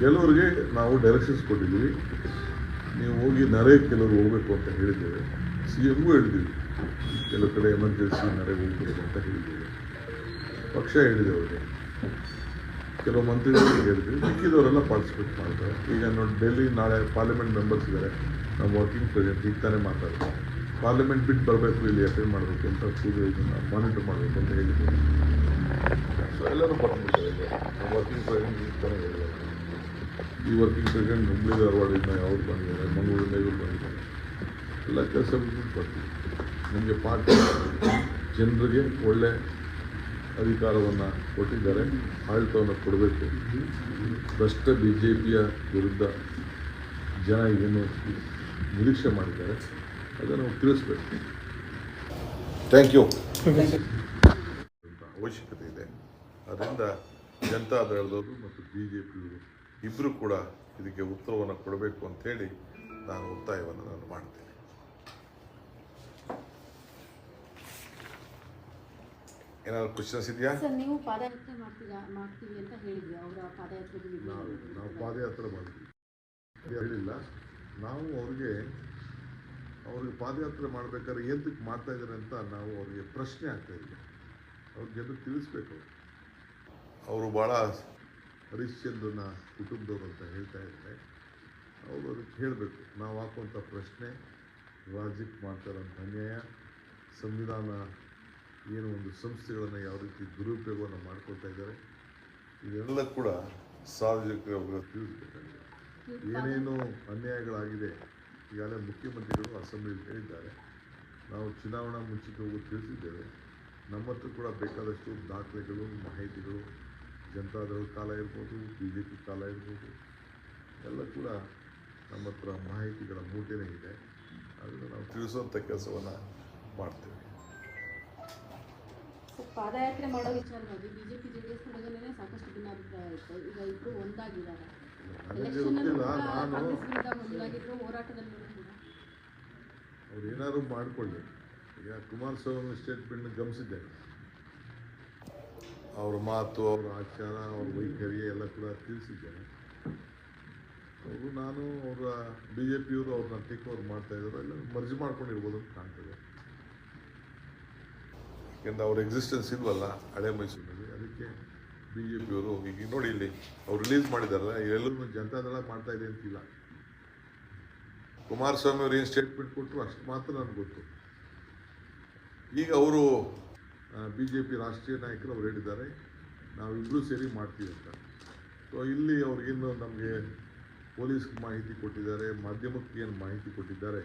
ಕೆಲವರಿಗೆ ನಾವು ಡೈರೆಕ್ಷನ್ಸ್ ಕೊಟ್ಟಿದ್ದೀವಿ. ನೀವು ಹೋಗಿ ನರೇ ಕೆಲವರು ಹೋಗ್ಬೇಕು ಅಂತ ಹೇಳಿದ್ದೇವೆ. ಸಿ ಎಂಗೂ ಹೇಳಿದ್ದೀವಿ. ಕೆಲವು ಕಡೆ ಎಮರ್ಜೆನ್ಸಿ ನರೇ ಹೋಗ್ಬೇಕು ಅಂತ ಹೇಳಿದ್ದೇವೆ. ಪಕ್ಷ ಹೇಳಿದೆ ಅವರಿಗೆ. ಕೆಲವು ಮಂತ್ರಿಗಳಿಗೆ ಹೇಳಿದ್ವಿ. ಮಿಕ್ಕಿದವರೆಲ್ಲ ಪಾರ್ಟಿಸಿಪೇಟ್ ಮಾಡ್ತಾರೆ. ಈಗ ನೋಡಿ ಡೆಲ್ಲಿ ನಾಳೆ ಪಾರ್ಲಿಮೆಂಟ್ ಮೆಂಬರ್ಸ್ ಇದ್ದಾರೆ. ನಮ್ಮ ವರ್ಕಿಂಗ್ ಪ್ರೆಸಿಡೆಂಟ್ ಈಗ ತಾನೇ ಮಾತಾಡ್ತಾರೆ. ಪಾರ್ಲಿಮೆಂಟ್ ಬಿಟ್ಟು ಬರಬೇಕು, ಇಲ್ಲಿ ಅಟೆಂಡ್ ಮಾಡಬೇಕು ಅಂತ ಕೂದು ಇದನ್ನು ಮಾನಿಟರ್ ಮಾಡಬೇಕು ಅಂತ ಹೇಳಿದ್ದೀವಿ. ಸೊ ಎಲ್ಲರೂ ನಮ್ಮ ವರ್ಕಿಂಗ್ ಪ್ರೆಸಿಡೆಂಟ್ ಈಗ ತಾನೇ ಹೇಳಿದ್ದಾರೆ. ಈ ವರ್ಕಿಂಗ್ ಪ್ರೆಸಿಡೆಂಟ್ ಹುಬ್ಳಿ ಧಾರವಾಡಿಂದ ಯಾವ್ದು ಬಂದಿದ್ದಾರೆ ಮಂಗಳೂರಿಂದ ಇವ್ರು ಬಂದಿದ್ದಾರೆ. ಎಲ್ಲ ಕೆಲಸ ಬಿಟ್ಟು ಬರ್ತೀವಿ. ನಮಗೆ ಪಾರ್ಟಿ ಜನರಿಗೆ ಒಳ್ಳೆ ಅಧಿಕಾರವನ್ನು ಕೊಟ್ಟಿದ್ದಾರೆ ಆಡಳಿತವನ್ನು ಕೊಡಬೇಕು. ಭ್ರಷ್ಟ ಬಿ ಜೆ ಪಿಯ ವಿರುದ್ಧ ಜನ ಇದನ್ನು ನಿರೀಕ್ಷೆ ಮಾಡಿದ್ದಾರೆ. ಅದನ್ನು ನಾವು ತಿಳಿಸ್ಬೇಕು. ಥ್ಯಾಂಕ್ ಯು ಅವಶ್ಯಕತೆ ಇದೆ. ಅದರಿಂದ ಜನತಾದಳದವರು ಮತ್ತು ಬಿ ಜೆ ಪಿಯವರು ಇಬ್ಬರು ಕೂಡ ಇದಕ್ಕೆ ಉತ್ತರವನ್ನು ಕೊಡಬೇಕು ಅಂತೇಳಿ ನಾನು ಒತ್ತಾಯವನ್ನು ನಾನು ಮಾಡ್ತೇನೆ. ಏನಾದ್ರು ಕ್ವಶನ್ಸ್ ಇದೆಯಾ? ಸರ್ ನೀವು ಪಾದಯಾತ್ರೆ ಮಾಡ್ತೀರಾ ಮಾಡ್ತೀವಿ ಅಂತ ಹೇಳಿದ್ವಿ. ಅವರ ಪಾದಯಾತ್ರೆಗೆ ನಾವು ನಾವು ಪಾದಯಾತ್ರೆ ಮಾಡ್ತೀವಿ. ಹೇಳಿಲ್ಲ ನಾವು ಅವ್ರಿಗೆ ಅವ್ರಿಗೆ ಪಾದಯಾತ್ರೆ ಮಾಡ್ಬೇಕಾದ್ರೆ ಏನಕ್ಕೆ ಮಾಡ್ತಾ ಇದ್ದಾರೆ ಅಂತ ನಾವು ಅವ್ರಿಗೆ ಪ್ರಶ್ನೆ ಆಗ್ತಾ ಇದ್ದೀವಿ ಅವ್ರಿಗೆ ಜನರು ತಿಳಿಸ್ಬೇಕು ಅವರು. ಭಾಳ ಹರಿಶ್ಚಂದ್ರನ ಕುಟುಂಬದವರು ಅಂತ ಹೇಳ್ತಾ ಇದ್ದಾರೆ. ಅವರು ಅದಕ್ಕೆ ಹೇಳಬೇಕು, ನಾವು ಹಾಕುವಂಥ ಪ್ರಶ್ನೆ ರಾಜ್ಯಕ್ಕೆ ಮಾಡ್ತಾರಂಥ ಅನ್ಯಾಯ. ಸಂವಿಧಾನ ಏನು ಒಂದು ಸಂಸ್ಥೆಗಳನ್ನು ಯಾವ ರೀತಿ ದುರುಪಯೋಗವನ್ನು ಮಾಡ್ಕೊಳ್ತಾ ಇದ್ದಾರೆ. ಇದೆಲ್ಲ ಕೂಡ ಸಾರ್ವಜನಿಕರು ತಿಳಿಸ್ಬೇಕಾಗಿದೆ ಏನೇನು ಅನ್ಯಾಯಗಳಾಗಿದೆ, ಈಗಾಗಲೇ ಮುಖ್ಯಮಂತ್ರಿಗಳು ಅಸೆಂಬ್ಲಿಯಲ್ಲಿ ಹೇಳಿದ್ದಾರೆ. ನಾವು ಚುನಾವಣಾ ಮುಂಚಿತವಾಗಿ ತಿಳಿಸಿದ್ದೇವೆ. ನಮ್ಮ ಹತ್ರ ಕೂಡ ಬೇಕಾದಷ್ಟು ದಾಖಲೆಗಳು, ಮಾಹಿತಿಗಳು ಜನತಾದಳ ಕಾಲ ಇರ್ಬೋದು ಬಿ ಜೆ ಪಿ ಕಾಲ ಇರ್ಬೋದು ಎಲ್ಲ ಕೂಡ ನಮ್ಮ ಹತ್ರ ಮಾಹಿತಿಗಳ ಮೂಟೆನೇ ಇದೆ. ಅದನ್ನು ನಾವು ತಿಳಿಸುವಂಥ ಕೆಲಸವನ್ನು ಮಾಡ್ತೇವೆ. ಪಾದಯಾತ್ರೆ ಮಾಡೋ ವಿಚಾರವಾಗಿ ಬಿಜೆಪಿ ಜೆ ಡಿ ಎಸ್ ನಡುವೆ ಸಾಕಷ್ಟು ಭಿನ್ನಾಭಿಪ್ರಾಯ ಇತ್ತು. ಈಗ ಇಬ್ಬರು ಒಂದಾಗಿದ್ದಾರೆ. ಹೋರಾಟದಲ್ಲಿ ಅವ್ರು ಏನಾದ್ರು ಮಾಡಿಕೊಳ್ಳಿ. ಈಗ ಕುಮಾರಸ್ವಾಮಿ ಸ್ಟೇಟ್ಮೆಂಟ್ ಗಮನಿಸಿದ್ದೇನೆ. ಅವ್ರ ಮಾತು, ಅವ್ರ ಆಚಾರ, ಅವ್ರ ವೈಖರಿ ಎಲ್ಲ ಕೂಡ ತಿಳಿಸಿದ್ದೇನೆ. ಅವರು ನಾನು ಅವರ ಬಿ ಜೆ ಪಿಯವರು ಅವ್ರನ್ನ ಟೇಕ್ ಓವರ್ ಮಾಡ್ತಾ ಇದ್ದಾರೆ. ಎಲ್ಲ ಮರ್ಜಿ ಮಾಡ್ಕೊಂಡಿರ್ಬೋದು ಅಂತ ಕಾಣ್ತದೆ. ಯಾಕೆಂದ್ರೆ ಅವ್ರ ಎಕ್ಸಿಸ್ಟೆನ್ಸ್ ಇಲ್ವಲ್ಲ ಹಳೆ ಮೈಸೂರಿನಲ್ಲಿ. ಅದಕ್ಕೆ ಬಿ ಜೆ ಪಿಯವರು ಈಗ ನೋಡಿ ಇಲ್ಲಿ ಅವ್ರು ರಿಲೀಸ್ ಮಾಡಿದಾರಲ್ಲ ಎಲ್ಲರೂ ಜನತಾದಳ ಮಾಡ್ತಾ ಇದೆ ಅಂತಿಲ್ಲ. ಕುಮಾರಸ್ವಾಮಿ ಅವ್ರು ಏನು ಸ್ಟೇಟ್ಮೆಂಟ್ ಕೊಟ್ಟರು ಅಷ್ಟು ಮಾತ್ರ ನನಗೆ ಗೊತ್ತು. ಈಗ ಅವರು ಬಿ ಜೆ ಪಿ ರಾಷ್ಟ್ರೀಯ ನಾಯಕರು ಅವ್ರು ಹೇಳಿದ್ದಾರೆ ನಾವಿಬ್ಬರೂ ಸೇರಿ ಮಾಡ್ತೀವಿ ಅಂತ. ಸೊ ಇಲ್ಲಿ ಅವ್ರಿಗಿನ್ನು ನಮಗೆ ಪೊಲೀಸ್ ಮಾಹಿತಿ ಕೊಟ್ಟಿದ್ದಾರೆ, ಮಾಧ್ಯಮಕ್ಕೆ ಏನು ಮಾಹಿತಿ ಕೊಟ್ಟಿದ್ದಾರೆ,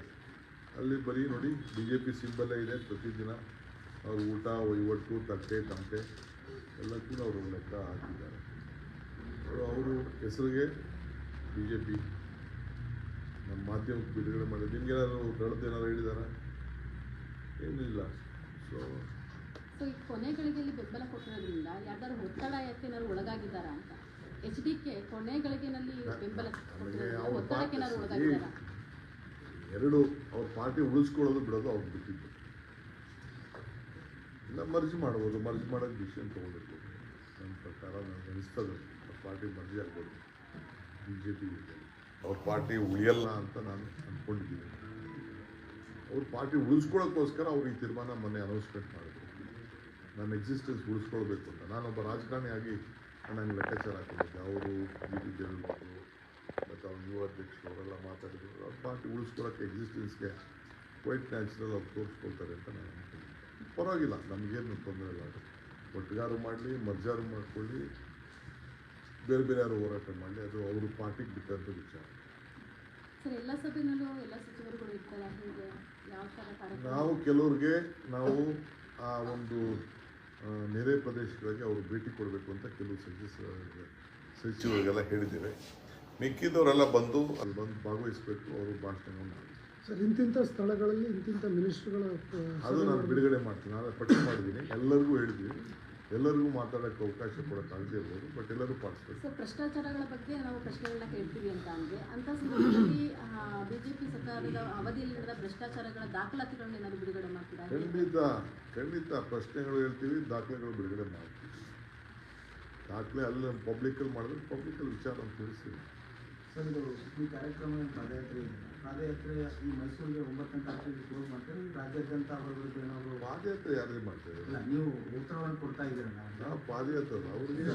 ಅಲ್ಲಿ ಬರೀ ನೋಡಿ ಬಿ ಜೆ ಪಿ ಸಿಂಬಲ್ಲೇ ಇದೆ, ಪ್ರತಿದಿನ ಅವ್ರ ಊಟ ವಹಿವಟ್ಟು ತಟ್ಟೆ ಎಲ್ಲ ಕೂಡ ಅವರು ಲೆಕ್ಕ ಹಾಕಿದ್ದಾರೆ. ಅವರು ಹೆಸರಿಗೆ ಬಿ ಜೆ ಪಿ ನಮ್ಮ ಮಾಧ್ಯಮಕ್ಕೆ ಬಿಡುಗಡೆ ಮಾಡಿದ್ರು ನಿಮ್ಗೇನಾದ್ರು ದಳದ ಏನಾದ್ರು ಹೇಳಿದಾರ? ಏನಿಲ್ಲ. ಸೊ ಸೊ ಈ ಕೊನೆಗಳಿಗೆಯಲ್ಲಿ ಬೆಂಬಲ ಕೊಟ್ಟಿರೋದ್ರಿಂದ ಯಾರ್ದಾದ್ರು ಒತ್ತಡ ಯಾಕೆ ಏನಾದ್ರು ಒಳಗಾಗಿದ್ದಾರಾ ಅಂತ? ಎಚ್ ಡಿ ಕೆ ಕೊನೆಗಳಿಗೆನಲ್ಲಿ ಬೆಂಬಲ ಕೊಟ್ಟಿರೋದ್ರಿಂದ ಒತ್ತಡಕ್ಕೆ ಏನಾದ್ರು ಒಳಗಾಗಿದ್ದಾರಾ? ಎರಡು ಅವ್ರ ಪಾರ್ಟಿ ಉಳಿಸ್ಕೊಳ್ಳೋದು ಬಿಡೋದು ಅವ್ರು ಬಿಟ್ಟಿದ್ದು. ಇಲ್ಲ ಮರ್ಜಿ ಮಾಡ್ಬೋದು ಮರ್ಜಿ ಮಾಡೋದು ಡಿಸಿಷನ್ ತೊಗೊಂಡಿರ್ಬೋದು. ನನ್ನ ಪ್ರಕಾರ ನನಗೆ ಅನಿಸ್ತದೆ ಅವ್ರ ಪಾರ್ಟಿ ಮರ್ಜಿ ಆಗ್ಬೋದು ಬಿ ಜೆ ಪಿ ಅವ್ರ ಪಾರ್ಟಿ ಉಳಿಯಲ್ಲ ಅಂತ ನಾನು ಅಂದ್ಕೊಂಡಿದ್ದೀನಿ. ಅವ್ರ ಪಾರ್ಟಿ ಉಳಿಸ್ಕೊಳ್ಳೋಕ್ಕೋಸ್ಕರ ಅವ್ರು ಈ ತೀರ್ಮಾನ ಮೊನ್ನೆ ಅನೌನ್ಸ್ಮೆಂಟ್ ಮಾಡಿದ್ರು. ನನ್ನ ಎಕ್ಸಿಸ್ಟೆನ್ಸ್ ಉಳಿಸ್ಕೊಳ್ಬೇಕು ಅಂತ. ನಾನೊಬ್ಬ ರಾಜಕಾರಣಿಯಾಗಿ ನನಗೆ ಲೆಕ್ಕಾಚಾರ ಹಾಕೊಂಡಿದ್ದೆ ಅವರು ಬಿ ಪಿ ಜನರು ಮತ್ತು ಅವ್ರ ಯುವ ಅಧ್ಯಕ್ಷರು ಅವರೆಲ್ಲ ಮಾತಾಡಿದ್ರು. ಅವ್ರ ಪಾರ್ಟಿ ಉಳಿಸ್ಕೊಳ್ಳೋಕ್ಕೆ ಎಕ್ಸಿಸ್ಟೆನ್ಸ್ಗೆ ಕ್ವೈಟ್ ನ್ಯಾಚುರಲ್ ಅವ್ರು ತೋರಿಸ್ಕೊಳ್ತಾರೆ ಅಂತ ನಾನು ಅನ್ಕೊಂಡಿದ್ದೆ ಪರವಾಗಿಲ್ಲ ನಮಗೇನು ತೊಂದರೆ ಇಲ್ಲ. ಅದು ಒಟ್ಟಿಗಾರು ಮಾಡಲಿ ಮಜ್ಜಾರು ಮಾಡ್ಕೊಳ್ಳಿ ಬೇರೆ ಬೇರೆ ಯಾರು ಹೋರಾಟ ಮಾಡಲಿ ಅದು ಅವರು ಪಾರ್ಟಿಗೆ ಬಿಟ್ಟಂಥ ವಿಚಾರ. ನಾವು ಕೆಲವ್ರಿಗೆ ನಾವು ಆ ಒಂದು ನೆರೆ ಪ್ರದೇಶಗಳಿಗೆ ಅವರು ಭೇಟಿ ಕೊಡಬೇಕು ಅಂತ ಕೆಲವು ಸಚಿವ ಸಚಿವರಿಗೆಲ್ಲ ಹೇಳಿದ್ದೇವೆ. ಮಿಕ್ಕಿದವರೆಲ್ಲ ಬಂದು ಅಲ್ಲಿ ಬಂದು ಭಾಗವಹಿಸಬೇಕು ಅವರು ಭಾಷಣವನ್ನು ಸರ್ ಇಂತಿಂಥ ಸ್ಥಳಗಳಲ್ಲಿ ಇಂತಿಂಥ ಮಿನಿಸ್ಟ್ರುಗಳ ಅದು ನಾನು ಬಿಡುಗಡೆ ಮಾಡ್ತೀನಿ. ನಾನು ಪಟ್ಟಿ ಮಾಡಿದ್ದೀನಿ. ಎಲ್ಲರಿಗೂ ಹೇಳಿದ್ವಿ ಎಲ್ಲರಿಗೂ ಮಾತಾಡೋಕ್ಕೆ ಅವಕಾಶ ಕೊಡೋಕ್ಕಾಗದೇ ಇರ್ಬೋದು ಬಟ್ ಎಲ್ಲರೂ ಪಾರ್ಟಿಸಿಪೇಟ್ ಸೊ ಭ್ರಷ್ಟಾಚಾರಗಳ ಬಗ್ಗೆ ನಾವು ಪ್ರಶ್ನೆಗಳನ್ನ ಕೇಳ್ತೀವಿ ಅಂತ ಅಂದ್ರೆ ಅಂತ ಸಂದರ್ಭದಲ್ಲಿ ಬಿಜೆಪಿ ಸರ್ಕಾರದ ಅವಧಿಯಲ್ಲಿ ನಡೆದ ಭ್ರಷ್ಟಾಚಾರಗಳ ದಾಖಲಾತಿಗಳನ್ನ ಏನಾದ್ರು ಬಿಡುಗಡೆ ಮಾಡ್ತೀರಾ? ಖಂಡಿತ ಖಂಡಿತ ಪ್ರಶ್ನೆಗಳು ಹೇಳ್ತೀವಿ ದಾಖಲೆಗಳು ಬಿಡುಗಡೆ ಮಾಡ್ತೀವಿ. ದಾಖಲೆ ಅಲ್ಲಿ ಪಬ್ಲಿಕಲ್ಲಿ ಮಾಡಿದ್ರೆ ಪಬ್ಲಿಕಲ್ಲಿ ವಿಚಾರ ಅಂತ ತಿಳಿಸ್ತೀವಿ. ಸರ್ ಇದು ಈ ಕಾರ್ಯಕ್ರಮ ಪಾದಯಾತ್ರೆ ಇದೆ ಪಾದಯಾತ್ರೆ ಈ ಮೈಸೂರಿಗೆ ಒಂಬತ್ತನೇ ತಾರೀಕಿಗೆ ಕ್ಲೋಸ್ ಮಾಡ್ತಾರೆ ರಾಜ್ಯಾದ್ಯಂತ ಅವರ ಏನಾದರೂ? ಪಾದಯಾತ್ರೆ ಯಾರಿಗೆ ಮಾಡ್ತಾರೆ? ಇಲ್ಲ ನೀವು ಉತ್ತರವನ್ನು ಕೊಡ್ತಾ ಇದ್ದೀರಲ್ಲ ಪಾದಯಾತ್ರೆ ಅವ್ರಿಗೆ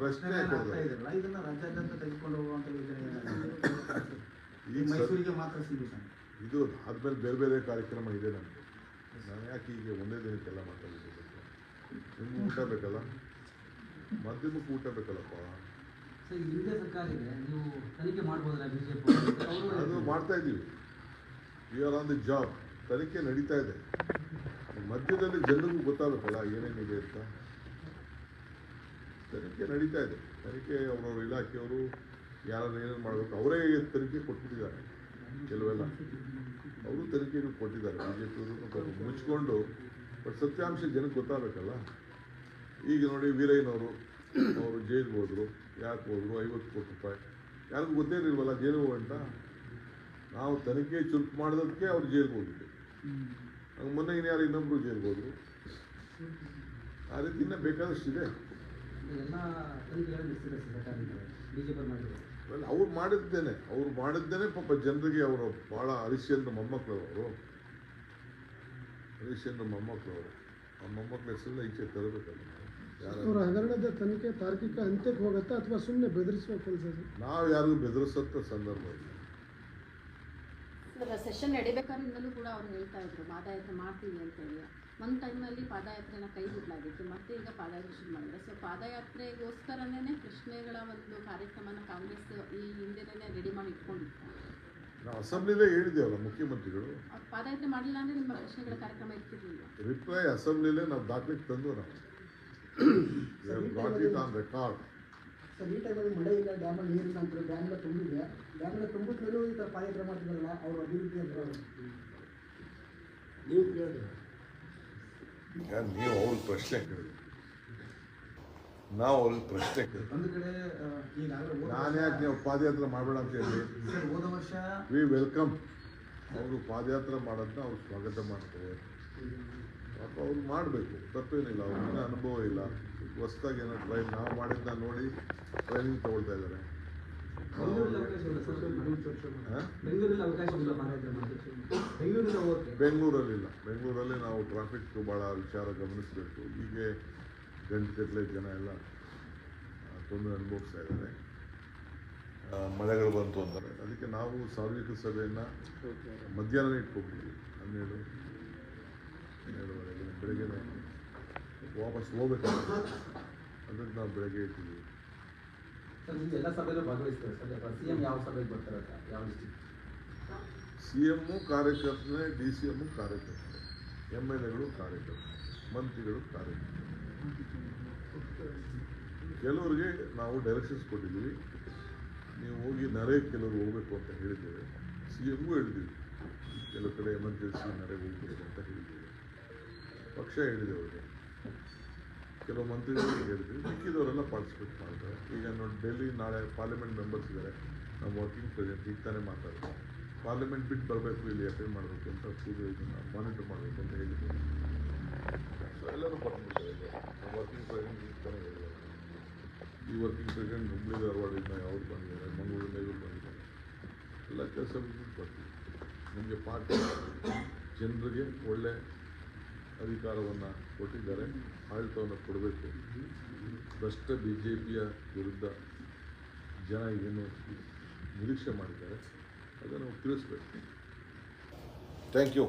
ಪ್ರಶ್ನೆ. ಇದ್ದೀರಲ್ಲ ಇದನ್ನ ರಾಜ್ಯಾದ್ಯಂತ ತೆಗೆದುಕೊಂಡು ಹೋಗುವಂತ ಯೋಜನೆ ಈ ಮೈಸೂರಿಗೆ ಮಾತ್ರ ಸೀಮಿತ. ಇದು ಆದ್ಮೇಲೆ ಬೇರೆ ಬೇರೆ ಕಾರ್ಯಕ್ರಮ ಇದೆ ನಮಗೆ. ನಾನು ಯಾಕೆ ಈಗ ಒಂದೇ ದಿನಕ್ಕೆಲ್ಲ ಮಾತಾಡಬೇಕು ನಿಮ್ಗೆ ಊಟ ಬೇಕಲ್ಲ? ಮಧ್ಯಮಕ್ಕೆ ಊಟ ಬೇಕಲ್ಲಪ್ಪ. (coughs) ಅದು ಮಾಡ್ತಾ ಇದ್ದೀವಿ. You are on the job ತನಿಖೆ ನಡೀತಾ ಇದೆ. ಮಧ್ಯದಲ್ಲಿ ಜನರಿಗೂ ಗೊತ್ತಾಗಬೇಕಲ್ಲ ಏನೇನಿದೆ ಅಂತ. ತನಿಖೆ ನಡೀತಾ ಇದೆ. ತನಿಖೆ ಅವರವ್ರ ಇಲಾಖೆಯವರು ಯಾರು ಏನೇನು ಮಾಡಬೇಕು, ಅವರೇ ತನಿಖೆ ಕೊಟ್ಬಿಟ್ಟಿದ್ದಾರೆ. ಕೆಲವೆಲ್ಲ. ಅವರು ತನಿಖೆಯನ್ನು ಕೊಟ್ಟಿದ್ದಾರೆ. ಬಿ ಜೆ ಪಿಯವರು ಮುಚ್ಕೊಂಡು ಬಟ್ ಸತ್ಯಾಂಶ ಜನಕ್ಕೆ ಗೊತ್ತಾಗಬೇಕಲ್ಲ. ಈಗ ನೋಡಿ ವೀರಯ್ಯನವರು, ಅವರು ಜೈಲ್ಗೆ ಹೋದ್ರು. ಯಾಕೆ ಹೋದ್ರು ಐವತ್ತು ಕೋಟಿ ರೂಪಾಯಿ? ಯಾರಿಗೂ ಗೊತ್ತೇ ಇರಲಿಲ್ವಲ್ಲ ಜೈಲಿಗೆ ಹೋಗಂಟ ನಾವು ತನಿಖೆ ಚುರುಕು ಮಾಡಿದಕ್ಕೆ ಅವ್ರು ಜೈಲಿಗೆ ಹೋಗಿದ್ದು ಹಂಗೆ ಮೊನ್ನೆ ಇನ್ಯಾರು ಇನ್ನೊಬ್ರು ಜೈಲಿಗೆ ಹೋದ್ರು. ಆ ರೀತಿ ಇನ್ನೂ ಬೇಕಾದಷ್ಟು ಇದೆ ತನಿಖೆಗಳನ್ನು ನಡೆಸಿದೆ ಸರ್ ಸರ್ಕಾರದಿಂದ ಬಿ ಮಾಡಿದ್ರು well, ಅವ್ರು ಮಾಡಿದ್ದೇನೆ. ಅವ್ರು ಮಾಡಿದ್ದೇನೆ ಪಾಪ ಜನರಿಗೆ ಅವರು ಭಾಳ ಹರಿಶ್ಚಂದ್ರ ಮೊಮ್ಮಕ್ಕಳು ಅವರು ಹರಿಶ್ಚಂದ್ರ ಮೊಮ್ಮಕ್ಕಳು ಅವರು ಆ ಮೊಮ್ಮಕ್ಕಳ ಹೆಸರನ್ನ ಈಚೆ ತರಬೇಕಲ್ಲ. ಅವರ ಹಗರಣದ ತನಿಖೆ ತಾರ್ಕಿಕ ಅಂತ್ಯಕ್ಕೆ ಹೋಗುತ್ತಾ ಅಥವಾ ಸುಮ್ಮನೆ ಬೆದರಿಸುವ ಕೆಲಸ ನಾವು ಯಾರಿಗೂ ಬೆದರಿಸತ್ತ ಸಂದರ್ಭ ಇಲ್ಲ. ಸರ್ ಸೆಷನ್ ನಡಿಬೇಕಾದ್ರಿಂದಲೂ ಕೂಡ ಅವ್ರು ಹೇಳ್ತಾ ಇದ್ರು ಪಾದಯಾತ್ರೆ ಮಾಡ್ತೀವಿ ಅಂತ ಹೇಳಿ. ಒಂದು ಟೈಮಲ್ಲಿ ಪಾದಯಾತ್ರೆನ ಕೈ ಬಿಡಲಾಗಿತ್ತು ಮತ್ತೆ ಈಗ ಪಾದಯಾತ್ರೆ ಶುರು ಮಾಡಿದ್ರೆ ಸೊ ಪಾದಯಾತ್ರೆಗೋಸ್ಕರನೇ ಪ್ರಶ್ನೆಗಳ ಒಂದು ಕಾರ್ಯಕ್ರಮನ ಕಾಂಗ್ರೆಸ್ ಈ ಹಿಂದೆನೇ ರೆಡಿ ಮಾಡಿ ಇಟ್ಕೊಂಡಿತ್ತು ನಾವು ಅಸೆಂಬ್ಲಿಲೇ ಹೇಳಿದ್ದೇವಲ್ಲ ಮುಖ್ಯಮಂತ್ರಿಗಳು? ಪಾದಯಾತ್ರೆ ಮಾಡಲಿಲ್ಲ ಅಂದರೆ ನಿಮ್ಮ ಪ್ರಶ್ನೆಗಳ ಕಾರ್ಯಕ್ರಮ ಇರ್ತಿರ್ಲಿಲ್ಲ. ರಿಪ್ಲೈ ಅಸೆಂಬ್ಲಿಲೇ ನಾವು ದಾಖಲೆ ತಂದು ನಾವು ಸರ್ ಟೈಮಲ್ಲಿ ಮಳೆ ಇಲ್ಲ ಡ್ಯಾಮಲ್ಲಿ ನೀರಿಲ್ಲ ತುಂಬಿದೆ. ಈ ಥರ ಪಾದಯಾತ್ರೆ ಮಾಡ್ತಿದ್ದಾರಲ್ಲ ಅವ್ರ ಅಭಿವೃದ್ಧಿ ಅಂತ ನೀವು ಕೇಳಿ ಈಗ ನೀವು ಅವ್ರಿಗೆ ಪ್ರಶ್ನೆ ಕೇಳಿ. ನಾವು ಅವ್ರಿಗೆ ಪ್ರಶ್ನೆ ಕೇಳಿ. ಒಂದು ಕಡೆ ಈಗಾಗಲೇ ನೀವು ಪಾದಯಾತ್ರೆ ಮಾಡಬೇಡ ಅಂತ ಹೇಳಿ? ಸರ್ ಹೋದ ವರ್ಷ ವಿ ವೆಲ್ಕಮ್ ಅವರು ಪಾದಯಾತ್ರೆ ಮಾಡೋದನ್ನ ಅವ್ರು ಸ್ವಾಗತ ಮಾಡ್ತಾರೆ. ಪಾಪ ಅವ್ರು ಮಾಡಬೇಕು ತಪ್ಪೇನಿಲ್ಲ ಅವ್ರಿಗೆ ಅನುಭವ ಇಲ್ಲ. ಹೊಸ್ದಾಗಿ ಏನೋ ಟ್ರೈ ನಾವು ಮಾಡಿದ್ನ ನೋಡಿ ಟ್ರೈನಿಂಗ್ ತಗೊಳ್ತಾ ಇದ್ದಾರೆ. ಬೆಂಗಳೂರಲ್ಲಿಲ್ಲ ಬೆಂಗಳೂರಲ್ಲಿ ನಾವು ಟ್ರಾಫಿಕ್ ಭಾಳ ವಿಚಾರ ಗಮನಿಸಬೇಕು. ಹೀಗೆ ಗಂಟೆಗಟ್ಟಲೆ ಜನ ಎಲ್ಲ ತೊಂದರೆ ಅನುಭವಿಸ್ತಾ ಇದ್ದಾರೆ. ಮಳೆಗಳು ಬಂತು ಅಂತಾರೆ ಅದಕ್ಕೆ ನಾವು ಸಾರ್ವಜನಿಕ ಸಭೆಯನ್ನು ಮಧ್ಯಾಹ್ನ ಇಟ್ಕೊಬೋದು ಹನ್ನೆರಡು. ಹನ್ನೆರಡುವರೆಗೆ ಬೆಳಗ್ಗೆ ವಾಪಸ್ ಹೋಗ್ಬೇಕಾಗುತ್ತೆ ಅದಕ್ಕೆ ನಾವು ಬೆಳಗ್ಗೆ ಇಟ್ಟಿದ್ದೀವಿ ನೀವು ಎಲ್ಲ ಸಭೆಯಲ್ಲೂ ಭಾಗವಹಿಸ್ತಾರೆ ಸರ್. ಸಿ ಎಂ ಯಾವ ಸಭೆಗೆ ಬರ್ತಾರೆ ಯಾವ ಸಿ ಎಮ್ಮು ಕಾರ್ಯಕರ್ತನೇ ಡಿ ಸಿ ಎಮ್ಮು ಕಾರ್ಯಕರ್ತ ಎಂ ಎಲ್ ಎಗಳು ಕಾರ್ಯಕರ್ತರು ಮಂತ್ರಿಗಳು ಕಾರ್ಯಕರ್ತರು. ಕೆಲವರಿಗೆ ನಾವು ಡೈರೆಕ್ಷನ್ಸ್ ಕೊಟ್ಟಿದ್ದೀವಿ. ನೀವು ಹೋಗಿ ನರೆ ಕೆಲವರು ಹೋಗಬೇಕು ಅಂತ ಹೇಳಿದ್ದೇವೆ. ಸಿ ಎಮ್ಗೂ ಹೇಳಿದ್ದೀವಿ ಕೆಲವು ಕಡೆ ಎಮರ್ಜೆನ್ಸಿ ನರೆ ಹೋಗ್ಬೇಕು ಅಂತ ಹೇಳಿದ್ದೀವಿ. ಪಕ್ಷ ಹೇಳಿದೆ ಅವರಿಗೆ ಕೆಲವು ಮಂತ್ರಿಗಳಿಗೆ ಹೇಳಿದ್ರು. ಮಿಕ್ಕಿದವರೆಲ್ಲ ಪಾರ್ಟಿಸಿಪೇಟ್ ಮಾಡ್ತಾರೆ. ಈಗ ನೋಡಿ ಡೆಲ್ಲಿ ನಾಳೆ ಪಾರ್ಲಿಮೆಂಟ್ ಮೆಂಬರ್ಸ್ ಇದ್ದಾರೆ ನಮ್ಮ ವರ್ಕಿಂಗ್ ಪ್ರೆಸಿಡೆಂಟ್ ಈಗ ತಾನೇ ಮಾತಾಡ್ತಾರೆ. ಪಾರ್ಲಿಮೆಂಟ್ ಬಿಟ್ಟು ಬರಬೇಕು ಇಲ್ಲಿ ಅಟೆಂಡ್ ಮಾಡಬೇಕು ಅಂತ ಕೂದು ಇದನ್ನು ಮಾನಿಟರ್ ಮಾಡಬೇಕು ಅಂತ ಹೇಳಿದ್ರು. ಸೊ ಎಲ್ಲರೂ ನಮ್ಮ ವರ್ಕಿಂಗ್ ಪ್ರೆಸಿಡೆಂಟ್ ಈಗ ತಾನೇ ಹೇಳಿದ್ದಾರೆ. ಈ ವರ್ಕಿಂಗ್ ಪ್ರೆಸಿಡೆಂಟ್ ಹುಬ್ಳಿ ಧಾರವಾಡದಿಂದ ಯಾವ್ದು ಬಂದಿದ್ದಾರೆ. ಮಂಗಳೂರಿಂದ ಇವ್ರು ಬಂದಿದ್ದಾರೆ. ಎಲ್ಲ ಕೆಲಸ ಬಿಟ್ಟು ಬರ್ತೀವಿ. ನಿಮಗೆ ಪಾರ್ಟಿ ಜನರಿಗೆ ಒಳ್ಳೆ ಅಧಿಕಾರವನ್ನು ಕೊಟ್ಟಿದ್ದಾರೆ ಆಡಳಿತವನ್ನು ಕೊಡಬೇಕು. ಭ್ರಷ್ಟ ಬಿ ಜೆ ಪಿಯ ವಿರುದ್ಧ ಜನ ಏನು ನಿರೀಕ್ಷೆ ಮಾಡಿದ್ದಾರೆ. ಅದನ್ನು ತಿಳಿಸ್ಬೇಕು. Thank you